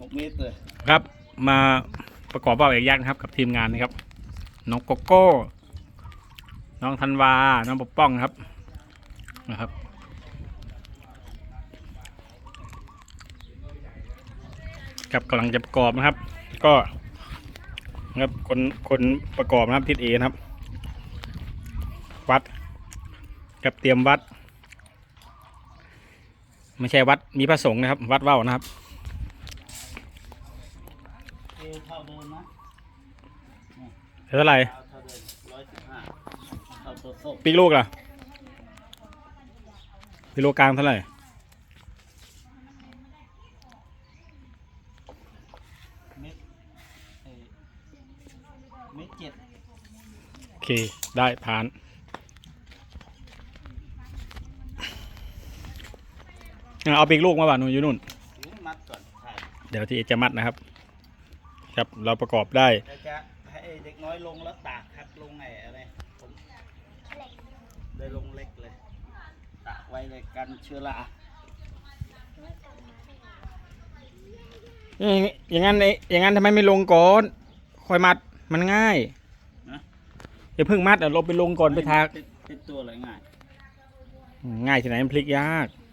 หกเมตรเลยครับ มาประกอบเบ้าเอกยักษ์นะครับ กับทีมงานนะครับ น้องโกโก้ น้องธันวา น้องปกป้องครับนะครับกับกำลังจะประกอบนะครับ ก็นะครับคนคนประกอบนะครับทิศเอนะครับ วัดกับเตรียมวัด ไม่ใช่วัดมีพระสงฆ์นะครับ วัดเว่าวนะครับ เอวเท่าเดิมนะเท่าไหร่เท่าเท่าเดิมร้อยสิบห้าเท่าตัวโซ่ปีกลูกล่ะปีโลกลางเท่าไหร่เมตรเอ่อเมตรเจ็ดโอเค ได้ผ่านเอาปีกลูกมาบ้านนู่นอยู่นู่นหรือมัดก่อนใช่ เดี๋ยวที่จะมัดนะครับ ครับเราประกอบได้แล้วจะให้เด็กน้อยลงแล้วตากครับลงไงอะไรผมได้ลงเล็กเลยตากไว้เลยกันเชื้อราอย่างอย่างนั้นไอ้อย่างนั้นทำไมไม่ลงก่อนคอยมัดมันง่ายนะอย่าเพิ่งมัดเดี๋ยวเราไปลงก่อนไปทาเป็นเป็นตัวอะไรง่าย ง่ายที่ไหนมันพลิกยากอ